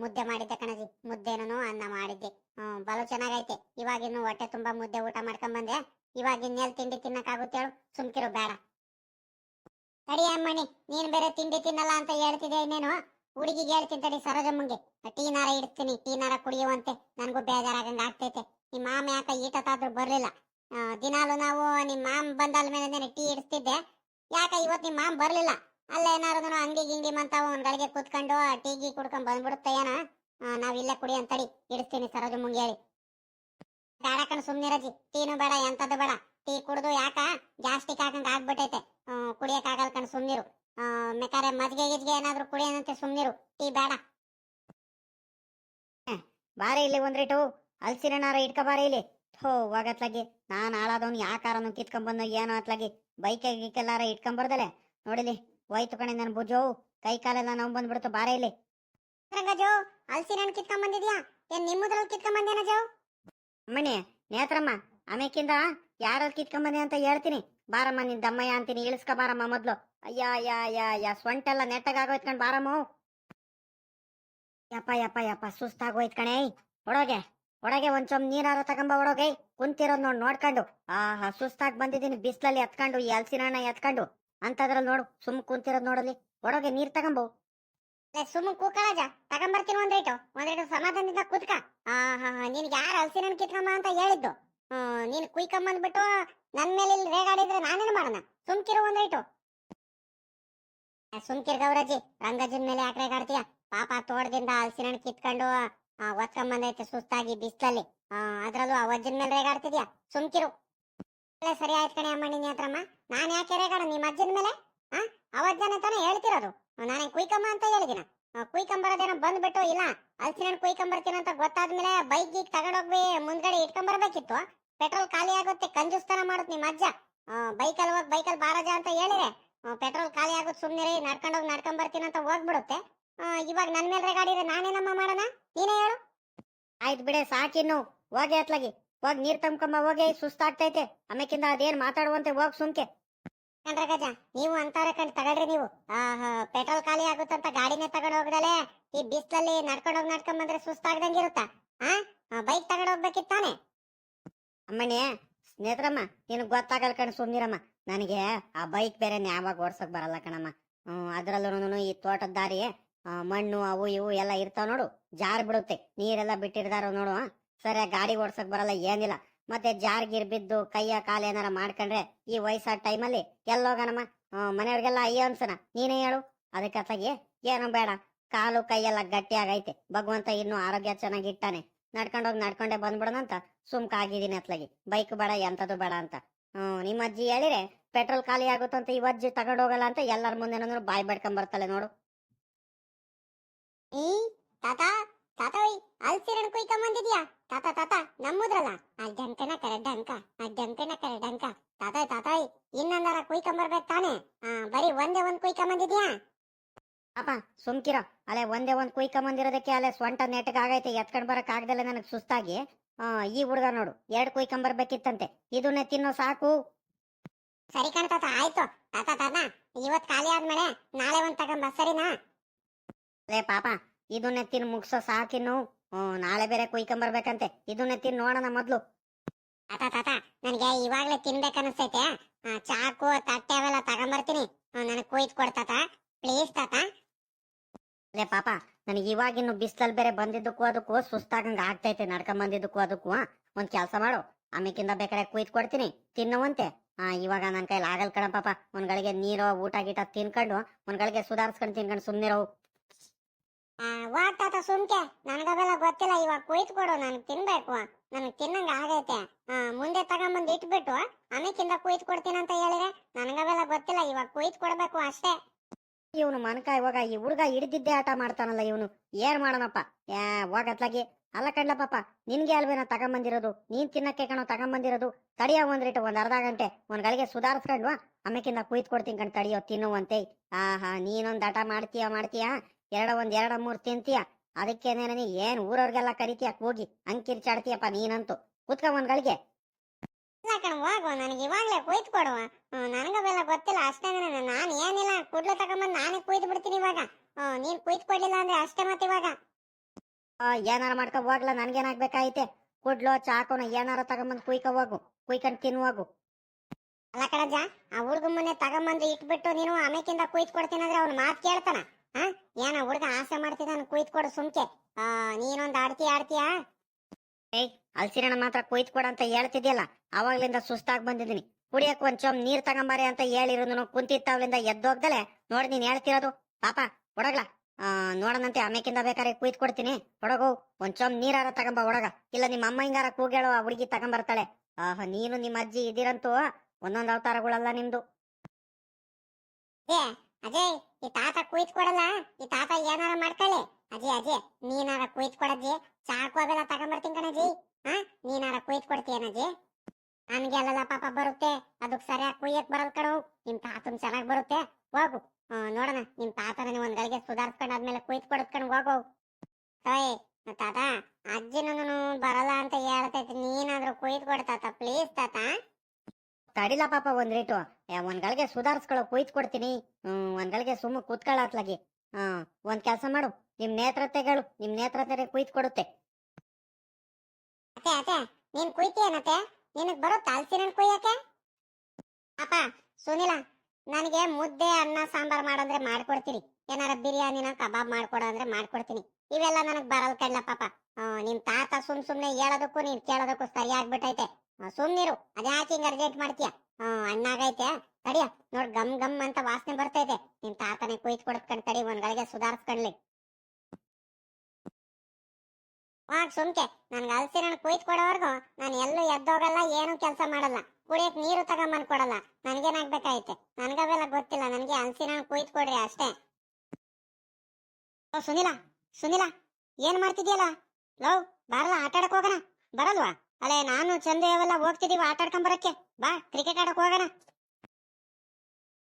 ಮುದ್ದೆ ಮಾಡಿದ್ದೆ ಕಣಜಿ ಮುದ್ದೆನೂ ಅನ್ನ ಮಾಡಿದ್ದೆ. ಹ್ಮ್, ಬಲು ಚೆನ್ನಾಗೈತೆ. ಇವಾಗಿನ್ನು ಹೊಟ್ಟೆ ತುಂಬಾ ಮುದ್ದೆ ಊಟ ಮಾಡ್ಕೊಂಬಂದೆ ಇವಾಗ ಇನ್ನೆಲ್ ತಿಂಡಿ ತಿನ್ನಕ್ಕಾಗುತ್ತೆ ಹೇಳು ಸುಮ್ಕಿರು, ಬೇಡ. ತಡಿ ಅಮ್ಮಣಿ ನೀನ್ ಬೇರೆ ತಿಂಡಿ ತಿನ್ನಲ್ಲ ಅಂತ ಹೇಳ್ತಿದ್ದೆ ಇನ್ನೇನು? ಹುಡುಗಿಗೆ ಹೇಳ್ತೀನಿ ತಡಿ ಸರೋಜಮ್ಮಂಗೆ. ಟೀನಾರ ಇಡ್ತೀನಿ, ಟೀ ನಾರ ಕುಡಿಯುವಂತೆ. ನನಗೂ ಬೇಜಾರಾಗಂಗ ಆಗ್ತೈತೆ. ನಿಮ್ಮ ಮಾಮ ಯಾಕ ಈಟತ್ತಾದ್ರೂ ಬರ್ಲಿಲ್ಲ. ದಿನಾಲು ನಾವು ನಿಮ್ಮ ಮಾಮ್ ಬಂದಾದ ಮೇಲೆ ಟೀ ಇಡ್ತಿದ್ದೆ ಯಾಕ ಇವತ್ತು ನಿಮ್ಮ ಮಾಮ್ ಬರ್ಲಿಲ್ಲ? ಅಲ್ಲ ಏನಾರು ಅಂಗಡಿ ಗಿಂಡಿ ಮಂತ ಒಂದ್ ಗಳಿಗೆ ಕೂತ್ಕೊಂಡು ಟೀ ಗೀ ಕುಡ್ಕೊಂಡ್ ಬಂದ್ಬಿಡುತ್ತೆ ಏನ? ನಾವ್ ಇಲ್ಲೇ ಕುಡಿ ಅಂತಡಿ ಇಡಿಸ್ತೀನಿ ಸರೋಜಮ್ಮಂಗೆ ಮುಂಗೇಳಿ ಬೇಡ ಕಣ್ ಸುಮ್ನಿರಜಿ, ಟೀನು ಬೇಡ ಎಂತದ್ದು ಬೇಡ. ಟೀ ಕುಡಿದು ಯಾಕ? ಜಾಸ್ತಿ ಕಾಕಂಗ ಆಗ್ಬಿಟ್ಟೈತೆ. ಕುಡಿಯಕ್ ಆಗಲ್ ಕಣ್ ಸುಮ್ನಿರು. ಆ, ಬೇಕಾರೆ ಮಜ್ಗೆ ಗಿಜ್ಗೆ ಏನಾದ್ರು ಕುಡಿಯೋದಂತೆ ಸುಮ್ನಿರು. ಟೀ ಬೇಡ. ಬಾರೆ ಇಲ್ಲಿ ಒಂದ್ರಿಟು ಹಲ್ಸಿರನಾರ ಇಟ್ಕ ಬಾರಿ ಇಲ್ಲಿ. ಥೋ ಹೋಗತ್ಲಾಗಿ ನಾನ್ ಆಳಾದವ್ನು ಯಾಕಾರನು ಕಿತ್ಕೊಂಡ್ ಏನೋ ಅತ್ಲಾಗಿ. ಬೈಕ್ ಗಿಕ್ಕೆಲ್ಲಾರ ಇಟ್ಕೊಂಡ್ ಬರ್ದಲೆ. ನೋಡಿಲಿ ಹೋಯ್ತು ಕಣೆ ನನ್ ಬುಜೋವು ಕೈ ಕಾಲೆಲ್ಲ ನಾವು ಬಂದ್ಬಿಡ್ತು ಬಾರೆ ಇಲ್ಲಿ. ರಂಗಜೋ ಹಲ್ಸಿನ ಕಿತ್ಕೊಂಡ್ ಬಂದಿದ್ಯಾ? ಏನ್ ನಿಮ್ಮದ್ರಲ್ಲಿ ಕಿತ್ಕೊಂಡ್ ಬಂದೇನ ಜೋ ಅಮ್ಮಣಿ ನೇತ್ರಮ್ಮ ಆಮೇಕಿಂದ? ಯಾರಲ್ಲಿ ಕಿತ್ಕೊಂಬನೆ ಅಂತ ಹೇಳ್ತೀನಿ. ಬಾರಮ್ಮ, ನಿನ್ ದಮ್ಮಯ್ಯ ಅಂತೀನಿ. ಇಳಿಸ್ಕ ಬಾರಮ್ಮ ಮೊದ್ಲು. ಅಯ್ಯ ಯಾ ಯಾ ಯಾ ಸ್ವಂಟೆಲ್ಲ ನೆಟ್ಟಗಾಗೋಯ್ತ್ ಕಣ್ ಬಾರಮ್ಮ. ಯಪ್ಪ ಯಪ್ಪ ಯಪ್ಪ. ಸುಸ್ತಾಗೋಯ್ತ್ ಕಣೇ. ಒಡೋಗೆ ಒಡಗೆ ಒಂದ್ ಚೊಂಬ್ ನೀರಾರ ತಗೊಂಬ ಒಡೋಗೆ ಕುಂತಿರೋದ್ ನೋಡ್, ನೋಡ್ಕೊಂಡು. ಆಹಾ, ಸುಸ್ತಾಗ್ ಬಂದಿದ್ದೀನಿ. ಬಿಸ್ಲಲ್ಲಿ ಎತ್ಕೊಂಡು ಹಣ್ಣ ಎತ್ಕೊಂಡು. ಅಂತದ್ರಲ್ಲಿ ನೋಡು. ಸುಮ್ ಕುಂತಿರೋದ್ ನೋಡಲಿ ಒಡೋಗೆ ನೀರ್ ತಗೊಂಬೋ. ಸುಮ್ ಕೂಕಳಜ. ತಗೊಂಬರ್ತೀನಿ ಒಂದ್ ಒಂದೇಟು ಸಮಾಧಾನದಿಂದ ಕೂತ್ಕ. ಆಹಾ ನಿನ್ಗೆ ಯಾರು ಹಲ್ಸಿನ ಕಿತ್ಕೊಂಬ ಅಂತ ಹೇಳಿದ್ದು? ನೀನ್ ಕುಯ್ಕೊಂಬಂದ್ಬಿಟ್ಟು ನನ್ ಮೇಲೆ ಇಲ್ಲಿ ರೇಗಾಡಿದ್ರೆ ನಾನೇನು ಮಾಡೋಣ? ಸುಮ್ಕಿರು ಒಂದೈಟು ಸುಮ್ಕಿರ್ ಗೌರಜಿ ರಂಗಜ್ಜನ್ ಮೇಲೆ ಯಾಕೆ ರೇಗಾಡ್ತೀಯ ಪಾಪ ತೋಟದಿಂದ ಹಲಸಿನ ಹಣ್ಣು ಕಿತ್ಕೊಂಡು ಆ, ಒತ್ಕೊಂಬಂದೈತೆ ಸುಸ್ತಾಗಿ ಬಿಸ್ಲಲ್ಲಿ. ಅದ್ರಲ್ಲೂ ಆ ವಜ್ಜನ್ ಮೇಲೆ ರೇಗಾಡ್ತಿದ್ಯಾ ಸುಮ್ಕಿರು. ಸರಿ ಆಯ್ತು ಕಣೆ ಅಮ್ಮ ನಿನ್ನ ಹತ್ರಮ್ಮ. ನಾನು ಯಾಕೆ ರೇಗಾಡ ನಿಮ್ಮ ಅಜ್ಜನ ಮೇಲೆ? ಆ ಅವಜ್ಜನ ತಾನೇ ಹೇಳ್ತಿರೋದು. ನಾನೇ ಕುಯ್ಕಮ್ಮ ಅಂತ ಹೇಳಿದಿನ? ಕುಯ್ಕೊಂಬರೋದೇನೋ ಬಂದ್ಬಿಟ್ಟು ಇಲ್ಲ ಹಲ್ಸಿನ ಹಣ್ಣು ಕುಯ್ಕೊಂಬರ್ತೀನಿ ಅಂತ ಗೊತ್ತಾದ್ಮೇಲೆ ಬೈಕ್ ಗೀಕ್ ತಗೊಂಡೋಗ್ಬಿ ಮುಂದ್ಗಡೆ ಇಟ್ಕೊಂಬರ್ಬೇಕಿತ್ತು. ಪೆಟ್ರೋಲ್ ಖಾಲಿ ಆಗುತ್ತೆ, ಕಂಜುಸ್ತನ ಮಾಡುತ್ತೆ ನಿಮ್ಮ ಅಜ್ಜ. ಬೈಕಲ್ಲಿ ಹೋಗಿ ಬೈಕಲ್ಲಿ ಬಾರಜ ಅಂತ ಹೇಳಿದೆ ಪೆಟ್ರೋಲ್ ಖಾಲಿ ಆಗುತ್ತೆ ಸುಮ್ಮನೆ ನಡ್ಕೊಂಡೋಗಿ ನಡ್ಕೊಂಡ್ ಬರ್ತೀನಿ ಅಂತ ಹೋಗ್ಬಿಡುತ್ತೆ. ಇವಾಗ ನನ್ ಮೇಲೆ ರೇಗಾಡಿದ್ರೆ ನಾನೇನಮ್ಮ ಮಾಡೋಣ? ನೀನೇ ಹೇಳು. ಆಯ್ತು ಬಿಡೆ ಸಾಕಿನ್ನು ಹೋಗಿ ಅತ್ಲಾಗಿ. ಹೋಗಿ ನೀರ್ ತಂಬ್ಕೊಂಬ, ಹೋಗಿ, ಸುಸ್ತಾಗ್ತೈತೆ. ಆಮೇಕಿಂದ ಅದೇನ್ ಮಾತಾಡುವಂತೆ, ಹೋಗಿ ಸುಮ್ಕೆ. ಕಂಡ್ರೆ ಗಜ ನೀವು ಅಂತಾರೆ ಕಣ್ ತಗೊಳ್ರಿ ನೀವು. ಪೆಟ್ರೋಲ್ ಖಾಲಿ ಆಗುತ್ತಂತ ಗಾಡಿನೇ ತಗೊಂಡ್ ಹೋಗ್ದಲೆ ಈ ಬಿಸ್ಲಲ್ಲಿ ನಡ್ಕೊಂಡ್ ಹೋಗಿ ನಡ್ಕೊಂಡ್ ಬಂದ್ರೆ ಸುಸ್ತಾಗ್ದಂಗಿರುತ್ತ? ಆ ಬೈಕ್ ತಗೊಂಡ್ ಹೋಗ್ಬೇಕಿತ್ತಾನೆ ಅಮ್ಮಣ್ಣಿ, ಸ್ನೇಹಿತರಮ್ಮ, ನಿನಗ್ ಗೊತ್ತಾಗಲ್ಲ ಕಣ್ ಸುಮ್ನಿರಮ್ಮ. ನನಗೆ ಆ ಬೈಕ್ ಬೇರೆ ಯಾವಾಗ ಓಡ್ಸಕ್ ಬರಲ್ಲ ಕಣಮ್ಮ. ಅದ್ರಲ್ಲೂ ಈ ತೋಟದ ದಾರಿ ಮಣ್ಣು, ಅವು ಇವು ಎಲ್ಲ ಇರ್ತಾವ ನೋಡು. ಜಾರ್ ಬಿಡುತ್ತೆ, ನೀರೆಲ್ಲ ಬಿಟ್ಟಿರ್ದಾರ ನೋಡು ಸರಿ ಗಾಡಿ ಓಡ್ಸಕ್ ಬರಲ್ಲ, ಏನಿಲ್ಲ. ಮತ್ತೆ ಜಾರ್ ಗಿರ್ ಬಿದ್ದು ಕೈಯ ಕಾಲು ಏನಾರ ಮಾಡ್ಕೊಂಡ್ರೆ ಈ ವಯಸ್ಸಾದ ಟೈಮಲ್ಲಿ ಎಲ್ಲೋಗನಮ್ಮ. ಮನೆಯವ್ರಿಗೆಲ್ಲ ಅಯ್ಯೋ ಅನ್ಸನ. ನೀನೇ ಹೇಳು. ಅದಕ್ಕೆ ಏನು ಬೇಡ. ಕಾಲು ಕೈಯೆಲ್ಲ ಗಟ್ಟಿ ಆಗೈತೆ ಭಗವಂತ ಇನ್ನೂ ಆರೋಗ್ಯ ಚೆನ್ನಾಗಿ ಇಟ್ಟಾನೆ ನಡ್ಕೊಂಡೋಗಿ ನಡ್ಕೊಂಡೆ ಬಂದ್ಬಿಡೋಣ ಅಂತ ಸುಮ್ಕ ಆಗಿದ್ದೀನಿ ಅತ್ಲಾಗಿ ಬೈಕ್ ಬೇಡ ಎಂತದು ಬೇಡ ಅಂತ. ಹ್ಮ್, ನಿಮ್ಮ ಅಜ್ಜಿ ಹೇಳಿರೆ, ಪೆಟ್ರೋಲ್ ಖಾಲಿ ಆಗುತ್ತಂತ ಈ ಅಜ್ಜಿ ತಗೊಂಡೋಗಲ್ಲ ಅಂತ ಎಲ್ಲರ ಮುಂದೆ ಬಾಯ್ ಬಡ್ಕೊಂಡ್ ಬರ್ತಾಳೆ ನೋಡು. ಈ ತಾತ ತಾತ ಅಲ್ಸಿರನ್ ಕುಯ್ಕೊಂಬಂದಿದ್ಯಾ? ತಾತ ತಾತ. ನಮ್ಮದ್ರಲ್ಲ? ಆ ಜಂಕನ ಕರೆಡ್ಡಂಕ ಆ ಡಂಕನ ಕರೆಡ್ಡಂಕ ತಾತಾಯ್ ತಾತ ತಾತ ಇನ್ನೊಂದರ ಕುಯ್ಕೊಂಬರ್ಬೇಕು ತಾನೆ? ಆ ಬರೀ ಒಂದೇ ಒಂದ್ ಕುಯ್ಕೊಂಬಂದಿದ್ಯಾ? ಅಪ್ಪ ಸುಮ್ಕಿರ. ಅಲೆ ಒಂದೇ ಒಂದ್ ಕುಯ್ಕೊಂಬಂದಿರೋದಕ್ಕೆ ಅಲೆ ಸ್ವಂಟ ನೆಟ್ಗೆ ಆಗೈತೆ ಎತ್ಕೊಂಡ್ ಬರಕ್ ಆಗ್ದಲ್ಲ ನನಗ್ ಸುಸ್ತಾಗಿ. ಆ ಈ ಹುಡುಗ ನೋಡು ಎರಡ್ ಕುಯ್ಕೊಂಬರ್ಬೇಕಿತ್ತಂತೆ. ಇದನ್ನೇ ತಿನ್ನೋ ಸಾಕು. ಸರಿ ಕಣ ತಾತ ಆಯ್ತು. ತಾತ ತಾತ ಇವತ್ ಖಾಲಿ ಆದ್ಮೇಲೆ ನಾಳೆ ಒಂದ್ ತಗೊಂಬ ಸರಿನಾ? ಅಲೆ ಪಾಪ ಇದನ್ನೇ ತಿನ್ ಮುಗ್ಸೋ ಸಾಕಿನ್ನು. ಹ್ಮ್ ನಾಳೆ ಬೇರೆ ಕುಯ್ಕೊಂಬರ್ಬೇಕಂತೆ ಇದನ್ನ ತಿನ್, ನೋಡೋಣ ಮೊದ್ಲು. ತಾತ ತಾತ, ನನಗೆ ಇವಾಗ್ಲೇ ತಿನ್ಬೇಕನ್ನಿಸ್ತೈತೆ. ಚಾಕು, ತಟ್ಟೆ ಅವೆಲ್ಲ ತಗೊಂಬರ್ತೀನಿ. ನನಗೆ ಕುಯ್ದು ಕೊಡ್ತಾತ ಪ್ಲೀಸ್, ತಾತ. ಲೇ, ಪಾಪ, ನನಗೆ ಇವಾಗಿನ್ನು ಬಿಸ್ಲಲ್ಲಿ ಬೇರೆ ಬಂದಿದ್ದಕ್ಕೂ ಅದಕ್ಕೂ ಸುಸ್ತಾಗಂಗ ಆಗ್ತೈತೆ, ನಡ್ಕೊಂಡ್ ಬಂದಿದ್ದಕ್ಕೂ ಅದಕ್ಕೂ. ಒಂದ್ ಕೆಲಸ ಮಾಡು. ಆಮೇಕಿಂದ ಬೇಕಾದ್ರೆ ಕುಯ್ದು ಕೊಡ್ತೀನಿ. ತಿನ್ನುವಂತೆ. ಆ, ಇವಾಗ ನನ್ನ ಕೈಲಿ ಆಗಲ್ ಕಣ, ಪಾಪ. ಒಂದ್ಗಳಿಗೆ ನೀರು, ಊಟ ಗೀಟ ತಿನ್ಕೊಂಡು ಒಂದ್ಗಳಿಗೆ ಸುಧಾರಿಸ್ಕೊಂಡು ತಿನ್ಕೊಂಡು ಸುಮ್ಮನಿರೋ ತಾತ, ಸುಮ್ಕೆ. ನನಗವೆಲ್ಲ ಗೊತ್ತಿಲ್ಲ, ಇವಾಗ ಕುಯ್ದು ಕೊಡು ನನಗೆ ತಿನ್ಬೇಕು. ನನಗೆ ತಿನ್ನಂಗ ಆಗೈತೆ. ಮುಂದೆ ತಗೊಂಬಂದು ಇಟ್ಬಿಟ್ಟು, ಆಮೇಕಿಂದ ಕುಯ್ತ್ ಕೊಡ್ತೀನಿ ಅಂತ ಹೇಳಿದ್ರೆ ನನಗವೆಲ್ಲ ಗೊತ್ತಿಲ್ಲ, ಇವಾಗ ಕುಯ್ತ್ ಕೊಡ್ಬೇಕು ಅಷ್ಟೇ. ಇವನು ಮನಕ ಇವಾಗ ಈ ಹುಡುಗ ಹಿಡಿದಿದ್ದೆ ಆಟ ಮಾಡ್ತಾನಲ್ಲ ಇವನು. ಏನ್ ಮಾಡೋಣಪ್ಪ? ಯಾ ಹೋಗತ್ಲಾಗಿ. ಅಲ್ಲ ಕಣ್ಲ ಪಾಪ ನಿನ್ಗೆ ಅಲ್ವೇನ ತಗೊಂಬಂದಿರೋದು? ನೀನ್ ತಿನ್ನಕ್ಕೆ ಕಣೋ, ತಗೊಂಬಂದಿರೋದು? ತಡಿಯೋ ಒಂದ್ರಿಟ್ಟು ಒಂದ್ ಅರ್ಧ ಗಂಟೆ. ಒಂದ್ ಗಳಿಗೆ ಸುಧಾರಿಸ್ಕೊಂಡ್ವಾ ಆಮೇಕಿಂದ ಕುಯ್ತ್ ಕೊಡ್ತೀನಿ ಕಣ್, ತಡಿಯೋ ತಿನ್ನುವಂತೆ ಆಹಾ, ನೀನೊಂದ್ ಆಟ ಮಾಡ್ತೀಯ ಮಾಡ್ತೀಯ? ಎರಡ ಒಂದ್ ಎರಡ ಮೂರ್ ತಿಂತೀಯ? ಅದಕ್ಕೇನೆ ನೀ ಏನ್ ಊರವ್ರಿಗೆಲ್ಲ ಕರಿತೀಯ? ಹೋಗಿ ಅಂಕಿರ್ಚಾಡ್ತೀಯಪ್ಪ ನೀನಂತೂ. ಕುತ್ಕ ಒಂದ್ ಗಳಿಗೆ ಇಲ್ಲ ಕಣ ಹೋಗುವ. ನನಗೆ ಇವಾಗ್ಲೇ ಕುಯ್ತು ಕೊಡುವ. ನನಗವೆಲ್ಲ ಗೊತ್ತಿಲ್ಲ. ಅಷ್ಟೇ ನಾನು ಏನಿಲ್ಲ. ಕುಡ್ಲು ತಗೊಂಬಂದ್ ನಾನೇ ಕುಯ್ದು ಬಿಡ್ತೀನಿ ಇವಾಗ. ನೀನು ಕುಯ್ದು ಕೊಡ್ಲಿಲ್ಲ ಅಂದ್ರೆ ಅಷ್ಟೇ ಮತ್ತೆ ಇವಾಗ. ಏನಾರ ಮಾಡ್ಕೊ ಹೋಗ್ಲ. ನನ್ಗೇನಾಗ್ಬೇಕಾಯ್ತೆ? ಕುಡ್ಲು ಚಾಕುನ ಏನಾರ ತಗೊಂಬಂದ್ ಕುಯ್ಕೊ ಹೋಗು. ಕುಯ್ಕೊಂಡ್ ತಿನ್ನುವಾಗು ಅಲ್ಲ ಕಣಜ್ಜ ಆ ಹುಡುಗ ಮೊನ್ನೆ ತಗೊಂಬಂದು ಇಟ್ಬಿಟ್ಟು ನೀನು ಆಮೇಕಿಂದ ಕುಯ್ದು ಕೊಡ್ತೀನಿ ಅಂದ್ರೆ ಅವ್ನ ಮಾತು ಕೇಳ್ತಾನ. ಹಾ? ಏನ ಹುಡುಗ ಆಸೆ ಮಾಡ್ತಿದ್ದಾನ ಕುಯ್ತ್ ಕೊಡು ಸುಮ್ಕೆ. ಆ, ನೀನೊಂದ್ ಆಡ್ತೀಯ ಆಡ್ತೀಯಾ? ಏಯ್, ಹಲ್ಸಿರಣ್ಣ ಮಾತ್ರ ಕುಯ್ತ್ ಕೊಡ ಅಂತ ಹೇಳ್ತಿದ್ಯಲ್ಲ, ಅವಾಗ್ಲಿಂದ ಸುಸ್ತಾಗ್ ಬಂದಿದ್ದೀನಿ. ಕುಡಿಯಕ್ ಒಂದ್ ಚೊಂಬ್ ನೀರ್ ತಗೊಂಬಾರೆ ಅಂತ ಹೇಳಿರೋದು ಕುಂತಿತ್ತವ್ಲಿಂದ ಎದ್ದೋಗ್ದಲೆ. ನೋಡಿ ನೀನ್ ಹೇಳ್ತಿರೋದು. ಪಾಪ ಕೊಡಗ್ಲ ಆ, ನೋಡನಂತೆ ಆಮೇಕಿಂದ ಬೇಕಾರೆ ಕುಯ್ತ್ ಕೊಡ್ತೀನಿ ಹೊಡಗು ಒಂದ್ ಚೊಂಬ್ ನೀರಾರ ತಗೊಂಬ ಒಳಗ ಇಲ್ಲ ನಿಮ್ಮ ಅಮ್ಮ ಹಿಂಗಾರ ಕೂಗೇಳು ಆ ಹುಡುಗಿ ತಗೊಂಬರ್ತಾಳೆ. ಆಹ, ನೀನು ನಿಮ್ಮ ಅಜ್ಜಿ ಇದಿರಂತೂ ಒಂದೊಂದ್ ಅವತಾರಗಳಲ್ಲ ನಿಮ್ದು. ಏ ಅಜಯ್, ಈ ತಾತ ಕುಯ್ತ್ ಕೊಡಲ್ಲ. ಈ ತಾತ ಏನಾರ ಮಾಡ್ಕೊಳ್ಳಿ ಅಜಯ್ ಅಜಯ್, ನೀನಾರ ಕುಯ್ತ್ ಕೊಡಜ್ಜಿ. ಚಾಕು ಅವೆಲ್ಲ ತಗೊಂಬರ್ತೀನಿ ಕಣಜಿ ಹಾ ನೀನಾರ ಕುಯ್ತ್ ಕೊಡ್ತೀಯನಜಿ ಅಲ್ಲಲ್ಲ ಪಾಪ ಬರುತ್ತೆ. ಅದಕ್ ಸರಿಯಾಗಿ ಕುಯ್ಯಕ್ ಬರಲ್ ಕಣು. ನಿಮ್ ತಾತನ್ ಚೆನ್ನಾಗ್ ಬರುತ್ತೆ. ಹೋಗು. ನೋಡೋಣ. ನಿಮ್ ತಾತನ ನೀವು ಒಂದ್ ಗಳಿಗೆ ಸುಧಾರಿಸ್ಕೊಂಡ್ ಆದ್ಮೇಲೆ ಕುಯ್ತ್ ಕೊಡತ್ ಕಣ್ ಹೋಗು ಓಯ್ ತಾತ ಅಜ್ಜಿನೂ ಬರಲ್ಲ ಅಂತ ಹೇಳ್ತೈತಿ ನೀನಾದ್ರೂ ಕುಯ್ತ್ ಕೊಡ್ ತಾತ. ಪ್ಲೀಸ್ ತಾತ. ತಡಿಲ ಪಾಪ ಒಂದ್ ರೇಟು. ಒಂದ್ ಗಳಿಗೆ ಸುಧಾರಿಸ್ಕೊಳ್ಳೋ ಕುಯ್ತ್ ಕೊಡ್ತೀನಿ ಒಂದ್ ಗಳಿಗೆ ಸುಮ್ಮ ಕೂತ್ಕೊಳ್ಳತ್ಲಾಗಿ ಹ್ಮ್ ಒಂದ್ ಕೆಲಸ ಮಾಡು. ನಿಮ್ ನೇತ್ರತೆಗಳು ನಿಮ್ ನೇತ್ರತೆ ಕುಯ್ತ್ ಕೊಡುತ್ತೆ ಅತ್ತೆ ಅತ್ತೆ, ನೀನ್ ಕುಯ್ತೀಯನತ್ತೆ ನಿನಗ್ ಬರೋ ಹಲ್ಸಿನ ಕುಯ್ಯಕ್ಕೆ? ಅಪ್ಪ, ಸುನಿಲ, ನನಗೆ ಮುದ್ದೆ, ಅನ್ನ, ಸಾಂಬಾರ್ ಮಾಡಂದ್ರೆ ಮಾಡ್ಕೊಡ್ತೀನಿ. ಏನಾರ ಬಿರಿಯಾನಿನ ಕಬಾಬ್ ಮಾಡ್ಕೊಡ ಅಂದ್ರೆ ಮಾಡ್ಕೊಡ್ತೀನಿ. ಇವೆಲ್ಲ ನನಗ್ ಬರಲ್ ಕಡ್ಲ ಪಾಪ ನಿಮ್ ತಾತ ಸುಮ್ ಸುಮ್ನೆ ಹೇಳೋದಕ್ಕೂ ನೀನ್ ಕೇಳೋದಕ್ಕೂ ಸರಿಯಾಗ್ಬಿಟ್ಟೈತೆ ಸುಮ್ನಿರು ಅದ್ಯಾಕೆ ಹಿಂಗ್ ಅರ್ಜೆಂಟ್ ಮಾಡ್ತೀಯ. ಅಣ್ಣಾಗೈತೆ ತಡಿಯ. ನೋಡ್ ಗಮ್ ಗಮ್ ಅಂತ ವಾಸನೆ ಬರ್ತೈತೆ. ನಿನ್ ತಾತನೇ ಕುಯ್ತ್ ಕೊಡ್ಕೊಂಡ್ ತಡಿ ಒಂದ್ ಗಳಿಗೆ ಸುಧಾರಿಸ್ಕೊಂಡ್ಲಿ ವಾಗ್ ಸುಮ್ಕೆ. ನನ್ಗೆ ಹಲ್ಸಿನ ಕುಯ್ತ್ ಕೊಡೋವರ್ಗು ನಾನು ಎಲ್ಲೂ ಎದ್ದೋಗಲ್ಲ ಏನು ಕೆಲಸ ಮಾಡಲ್ಲ. ಕುಡಿಯಕ್ ನೀರು ತಗೊಂಬಂದ್ ಕೊಡಲ್ಲ. ನನ್ಗೇನಾಗ್ಬೇಕಾಯ್ತೆ? ನನ್ಗವೆಲ್ಲ ಗೊತ್ತಿಲ್ಲ. ನನ್ಗೆ ಹಲ್ಸಿನ ಕುಯ್ತ್ ಕೊಡ್ರಿ ಅಷ್ಟೇ. ಓ, ಸುನಿಲ. ಸುನಿಲ. ಏನ್ ಮಾಡ್ತಿದ್ಯಲ್ಲ? ಲವ್ ಬಾರಲ್ಲ ಆಟ ಆಡಕ್ ಹೋಗೋಣ. ಬರಲ್ವಾ? ಅಲ್ಲೇ ನಾನು ಚಂದ ಅವೆಲ್ಲ ಹೋಗ್ತಿದೀವಿ ಆಟ ಆಡ್ಕೊಂಡ್ ಬರಕ್ಕೆ ಬಾ ಕ್ರಿಕೆಟ್ ಆಡಕ್ ಹೋಗೋಣ.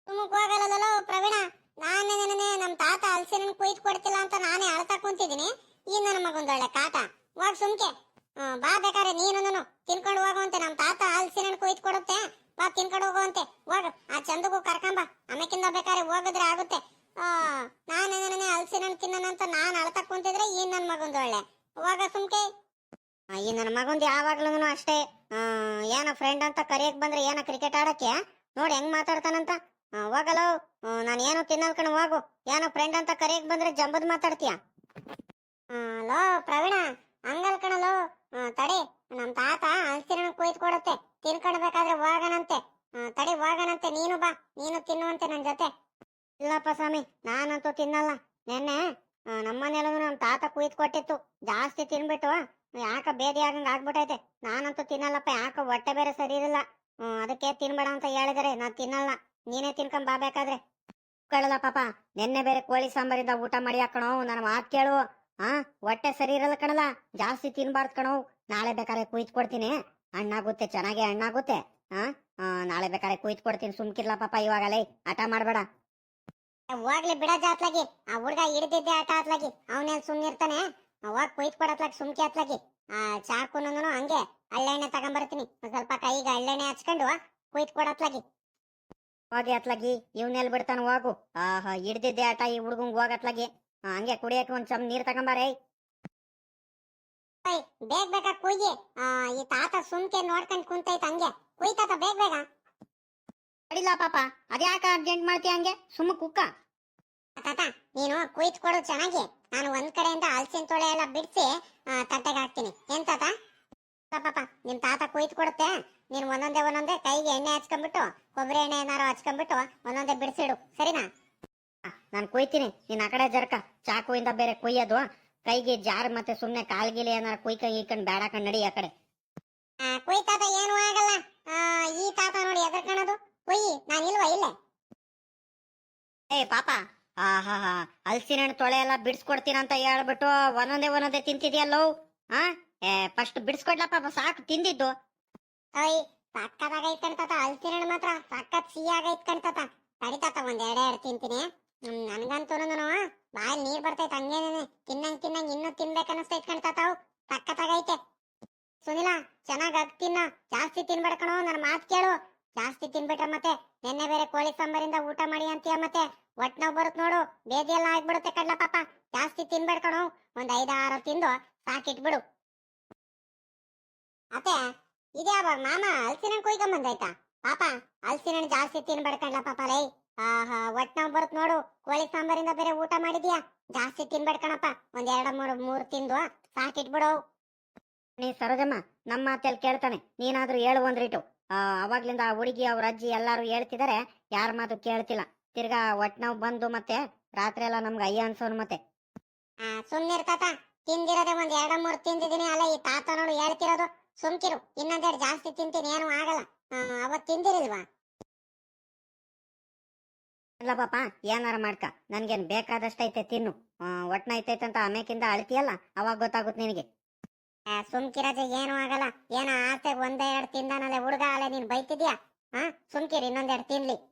ತುಮಕ್ ಹೋಗಲ್ಲ ಪ್ರವೀಣ? ನಾನೇ, ನೆನೆ, ನಮ್ ತಾತ ಹಲ್ಸಿನ ಕುಯ್ದು ಕೊಡ್ತಿಲ್ಲ ಅಂತ ನಾನೇ ಅಳ್ತಾ ಕುಂತಿದೀನಿ ಈ ನನ್ನ ಮಗೊಂದೊಳ್ಳೆ ಕಾಟ. ಹೋಗ್ ಸುಮ್ಕೆ. ಬಾ ಬೇಕಾರೆ ನೀನು ತಿನ್ಕೊಂಡು ಹೋಗುವಂತೆ. ನಮ್ ತಾತ ಹಲ್ಸಿನ ಕುಯ್ದು ಕೊಡುತ್ತೆ. ಬಾ, ತಿನ್ಕೊಂಡು ಹೋಗುವಂತೆ. ಹೋಗ. ಆ ಚಂದಗೂ ಕರ್ಕೊಂಬ. ಆಮೇಕಿಂದ ಬೇಕಾರೆ ಹೋಗಿದ್ರೆ ಆಗುತ್ತೆ. ನನನೆ ಹಲ್ಸಿನ ತಿನ್ನನಂತ ನಾನ್ ಅಳ್ತಾ ಕುಂತಿದ್ರೆ ಈ ನನ್ ಮಗೊಂದೊಳ್ಳೆ ಹೋಗ ಸುಮ್ಕೆ. ಈ ನನ್ನ ಮಗಂದು ಯಾವಾಗ್ಲೂ ಅಷ್ಟೇ ಏನೋ ಫ್ರೆಂಡ್ ಅಂತ ಕರಿಯಕ್ ಬಂದ್ರೆ ಏನೋ ಕ್ರಿಕೆಟ್ ಆಡಕ್ಕೆ? ನೋಡಿ ಹೆಂಗ್ ಮಾತಾಡ್ತಾನಂತ? ಹೋಗಲೋ ನಾನು ಏನೋ ತಿನ್ನಲ್ ಕಣ ಹೋಗು. ಏನೋ ಫ್ರೆಂಡ್ ಅಂತ ಕರಿಯಕ್ ಬಂದ್ರೆ ಜಂಬದ್ ಮಾತಾಡ್ತೀಯ? ಲೋ ಪ್ರವೀಣ ಹಂಗಲ್ ಕಣಲೋ ತಡಿ ನಮ್ ತಾತ ಹಲ್ಸಿರಣ ಕುಯ್ತ್ ಕೊಡತ್ತೆ ತಿನ್ಕೊಂಡ್ಬೇಕಾದ್ರೆ ಹೋಗಣಂತೆ. ತಡಿ ಹೋಗಣಂತೆ. ನೀನು ಬಾ ನೀನು ತಿನ್ನುವಂತೆ ನನ್ ಜೊತೆ. ಇಲ್ಲಪ್ಪ ಸ್ವಾಮಿ ನಾನಂತೂ ತಿನ್ನಲ್ಲ. ನೆನ್ನೆ ಆ, ನಮ್ಮನೆಯಲ್ಲೂ ನಮ್ ತಾತ ಕುಯ್ದು ಕೊಟ್ಟಿತ್ತು ಜಾಸ್ತಿ ತಿನ್ಬಿಟ್ಟು ಯಾಕ ಬೇದಿ ಆಗಂಗ ಆಗ್ಬಿಟೈತೆ ನಾನಂತೂ ತಿನ್ನಲ್ಲಪ್ಪ ಯಾಕ ಹೊಟ್ಟೆ ಬೇರೆ ಸರಿ ಇರಲ್ಲ. ಹ್ಮ್, ಅದಕ್ಕೆ ತಿನ್ಬೇಡ ಅಂತ ಹೇಳಿದರೆ ನಾನ್ ತಿನ್ನಲ್ಲ. ನೀನೇ ತಿನ್ಕೊಂಡ್ ಬಾ ಬೇಕಾದ್ರೆ. ಕೇಳಲ್ಲ ಪಾಪ ನಿನ್ನೆ ಬೇರೆ ಕೋಳಿ ಸಾಂಬಾರಿಂದ ಊಟ ಮಾಡಿ ಹಾಕಣೋ ನನ್ನ ಮಾತ್ ಕೇಳು. ಹಾ ಹೊಟ್ಟೆ ಸರಿ ಇರಲ್ಲ ಕಣಲ್ಲ ಜಾಸ್ತಿ ತಿನ್ಬಾರ್ದು ಕಣೋ. ನಾಳೆ ಬೇಕಾದ್ರೆ ಕುಯ್ತ್ ಕೊಡ್ತೀನಿ. ಹಣ್ಣಾಗುತ್ತೆ ಚೆನ್ನಾಗಿ ಹಣ್ಣಾಗುತ್ತೆ ಹಾ ನಾಳೆ ಬೇಕಾದ್ರೆ ಕುಯ್ತ್ ಕೊಡ್ತೀನಿ ಸುಮ್ಕಿರ್ಲ ಪಾಪ ಇವಾಗಲೇ ಹಠ ಮಾಡಬೇಡ. ಹೋಗ್ಲಿ ಬಿಡ ಜಾತ್ಲಾಗಿ. ಆ ಹುಡ್ಗ ಹಿಡಿದಿದ್ದೆ ಆಟ ಆತ್ಲಾಗಿ. ಅವನೇನ್ ಸುಮ್ನಿರ್ತಾನೆ? ಹೋಗ್ ಕೊಯ್ತ್ ಕೊಡತ್ಲಾಗಿ ಸುಮ್ಕೆ ಅತ್ಲಾಗಿ. ಆ ಚಾಕುನು ಹಂಗೆ ಹಳ್ಳೆಣ್ಣೆ ತಗೊಂಬರ್ತೀನಿ. ಒಂದ್ ಸ್ವಲ್ಪ ಕೈಗೆ ಹಳ್ಳೆಣ್ಣೆ ಹಚ್ಕೊಂಡು ಕೊಯ್ತ್ ಕೊಡತ್ಲಾಗಿ ಹೋಗಿ ಅತ್ಲಾಗಿ ಇವ್ನೆಲ್ ಬಿಡ್ತಾನ ಹೋಗು. ಆಹಾ ಹಿಡ್ದಿದ್ದೆ ಆಟ ಈ ಹುಡುಗಂಗ್ ಹೋಗತ್ಲಾಗಿ ಹಂಗೆ ಕುಡಿಯಕ್ಕೆ ಒಂದ್ ಚಮ್ ನೀರ್ ತಗೊಂಬಾರೇ ಬೇಗ ಬೇಗ ಕುಯ್ಯಿ. ಆ ಈ ತಾತ ಸುಮ್ಕೆ ನೋಡ್ಕೊಂಡ್ ಕುಂತೈತ ಹಂಗೆ. ಕುಯ್ ತಾತ ಬೇಗ ಬೇಗ. ಅಡಿಲ್ಲ ಪಾಪ. ಅದ್ಯಾಕ ಅರ್ಜೆಂಟ್ ಮಾಡ್ತೀಯ ಹಂಗೆ? ಸುಮ್ಮ ಕುಕ್ಕ. ತಾತ ನೀನು ಕುಯ್ತ್ ಕೊಡು ಚೆನ್ನಾಗಿ. ನಾನು ಒಂದ್ ಕಡೆಯಿಂದ ಹಲ್ಸಿನ ಎಲ್ಲ ಬಿಡಿಸಿ ತಟ್ಟೆಗೆ ಹಾಕ್ತೀನಿ. ಏನ್ ತಾತ ಪಾಪ ನಿಮ್ ತಾತ ಕುಯ್ತು ಕೊಡುತ್ತೆ. ನೀನ್ ಒಂದೊಂದೇ ಒಂದೊಂದೇ ಕೈಗೆ ಎಣ್ಣೆ ಹಚ್ಕೊಂಡ್ಬಿಟ್ಟು ಕೊಬ್ಬರಿ ಎಣ್ಣೆ ಏನಾರು ಹಚ್ಕೊಂಡ್ಬಿಟ್ಟು ಒಂದೊಂದೇ ಬಿಡಿಸಿಡು. ಸರಿನಾ? ನಾನು ಕುಯ್ತೀನಿ. ನೀನ್ ಆ ಕಡೆ ಜರ್ಕ. ಚಾಕುವಿಂದ ಬೇರೆ ಕುಯ್ಯೋದು. ಕೈಗೆ ಜಾರ್ ಮತ್ತೆ ಸುಮ್ನೆ ಕಾಲ್ಗಿಲಿ ಏನಾರ ಕುಯ್ಕ ಗೀಕಂಡ್ ಬೇಡ ಕಣ್ ನಡಿ ಆ ಕಡೆ. ಕುಯ್ ತಾತ ಏನು ಆಗಲ್ಲ. ಆ, ಈ ತಾತ ನೋಡಿ ಎದರ್ಕಣದು. ಕುಯ್ಯಿ. ನಾನು ಇಲ್ವಾ ಇಲ್ಲೇ? ಏ ಪಾಪ. ಆಹಾ ಹಲ್ಸಿನ ಹಣ್ಣು ತೊಳೆ ಎಲ್ಲ ಬಿಡಿಸ್ಕೊಡ್ತೀನಿ ಅಂತ ಹೇಳ್ಬಿಟ್ಟು ಒಂದೊಂದೇ ಒಂದೊಂದೇ ತಿಂತಿದ್ಯಲ್ಲೋ? ಆ ಏ ಫಸ್ಟ್ ಬಿಡಿಸ್ಕೊಡ್ಲ ಪಾಪ ಸಾಕು, ತಿಂದಿದ್ದು. ಅಯ್ಯ ಸಕ್ಕತ್ತಾಗೈತ್ ಕಣ್ತಾತ ಹಲ್ಸಿನ ಹಣ್ಣು ಮಾತ್ರ ಸಕ್ಕತ್ ಸಿಹಿ ಆಗೈತ್ ಕಣ್ತಾತ ತಡಿತಾತ ಒಂದ್ ಎರಡ್ ಎರಡು ತಿಂತೀನಿ. ನನ್ಗಂತೂ ಬಾಯಲ್ಲಿ ನೀರ್ ಬರ್ತೈತೆ, ಹಂಗೇನೇನೆ? ತಿನ್ನಂಗ್ ತಿನ್ನಂಗ್ ಇನ್ನೂ ತಿನ್ಬೇಕು ಅನಿಸ್ತೈತ್ ಕಣ್ತಾತಾವ್ ಸಕ್ಕತ್ತಾಗೈತೆ ಸುನಿಲ, ಚೆನ್ನಾಗ್ ಅಗ್ ತಿನ್ನ. ಜಾಸ್ತಿ ತಿನ್ಬೇಡ ಕಣೋ ನನ್ನ ಮಾತ್ ಕೇಳು. ಜಾಸ್ತಿ ತಿನ್ಬಿಟ್ರೆ ಮತ್ತೆ ನಿನ್ನೆ ಬೇರೆ ಕೋಳಿ ಸಾಂಬಾರಿಂದ ಊಟ ಮಾಡಿ ಅಂತೀಯ ಮತ್ತೆ? ಒಟ್ ನೋವು ಬರುತ್ ನೋಡು ಬೇದಿ ಎಲ್ಲ ಆಗ್ಬಿಡುತ್ತೆ ಕಡ್ಲ ಪಾಪ. ಜಾಸ್ತಿ ತಿನ್ಬೇಡ ಕಣೋ, ಒಂದ್ ಐದಾರು ತಿಂದು ಸಾಕಿಟ್ಬಿಡು. ಅತ್ತೆ, ಇದ್ಯಾವ? ಮಾಮ ಹಲ್ಸಿನ ಕುಯ್ಕ ಬಂದಾಯ್ತಾ? ಪಾಪ ಹಲ್ಸಿನ ಜಾಸ್ತಿ ತಿನ್ಬೇಡ್ಕಂಡ್ಲ ಪಾಪ ಲೈ. ಆಹಾ ಒಟ್ ಬರುತ್ತೆ ಬರುತ್ ನೋಡು, ಕೋಳಿ ಸಾಂಬಾರಿಂದ ಬೇರೆ ಊಟ ಮಾಡಿದ್ಯಾ? ಜಾಸ್ತಿ ತಿನ್ಬೇಡ್ಕಣಪ್ಪ ಒಂದ್ ಎರಡ ಮೂರು ಮೂರು ತಿಂದು ಸಾಕಿಟ್ಬಿಡು. ನೀ ಸರೋಜಮ್ಮ, ನಮ್ಮ ಮಾತಲ್ಲಿ ಕೇಳ್ತಾನೆ, ನೀನಾದ್ರೂ ಹೇಳು ಒಂದ್ರಿಟು ಆ ಅವಾಗ್ಲಿಂದ ಆ ಹುಡುಗಿ ಅವ್ರ ಅಜ್ಜಿ ಎಲ್ಲಾರು ಹೇಳ್ತಿದಾರೆ ಯಾರ ಮಾತು ಕೇಳ್ತಿಲ್ಲ. ತಿರ್ಗಾ ಒಟ್ ನಾವು ಬಂದು ಮತ್ತೆ ರಾತ್ರಿ ಎಲ್ಲ ನಮ್ಗೆ ಅಯ್ಯ ಅನ್ಸೋನ್ ಮತ್ತೆ. ಸುಮ್ನಿರ್ ತಾತ. ತಿಂದಿರೋದೇ ಒಂದ್ ಎರಡ ಮೂರ್ ತಿಂದಿದೀನಿ ಅಲ್ಲ ಈ ತಾತ ನೋಡು ಹೇಳ್ತಿರೋದು ಸುಮ್ಕಿರು. ಇನ್ನೊಂದೆರಡು ಜಾಸ್ತಿ ತಿಂತೀನಿ ಏನು ಆಗಲ್ಲ. ಅವತ್ ತಿಂದಿರಿಲ್ವಾ? ಇಲ್ಲ ಪಾಪ ಏನಾರ ಮಾಡ್ಕ. ನನ್ಗೇನ್ ಬೇಕಾದಷ್ಟೈತೆ ತಿನ್ನು. ಒಟ್ನ ಐತೈತೆ ಅಂತ ಆಮೇಕಿಂದ ಅಳ್ತಿಯಲ್ಲ ಅವಾಗ ಗೊತ್ತಾಗುತ್ತೆ ನಿನಗೆ. ಸುಮ್ಕಿರಜೆ ಏನು ಆಗಲ್ಲ. ಏನ ಆಸೆಗೆ ಒಂದೇ ಎರಡು ತಿಂದಾನಲ್ಲ ಹುಡುಗ ಅಲ್ಲ ನೀನ್ ಬೈತಿದ್ಯಾ? ಹಾ ಸುಮ್ಕಿರಿ, ಇನ್ನೊಂದೆರಡು ತಿನ್ಲಿ.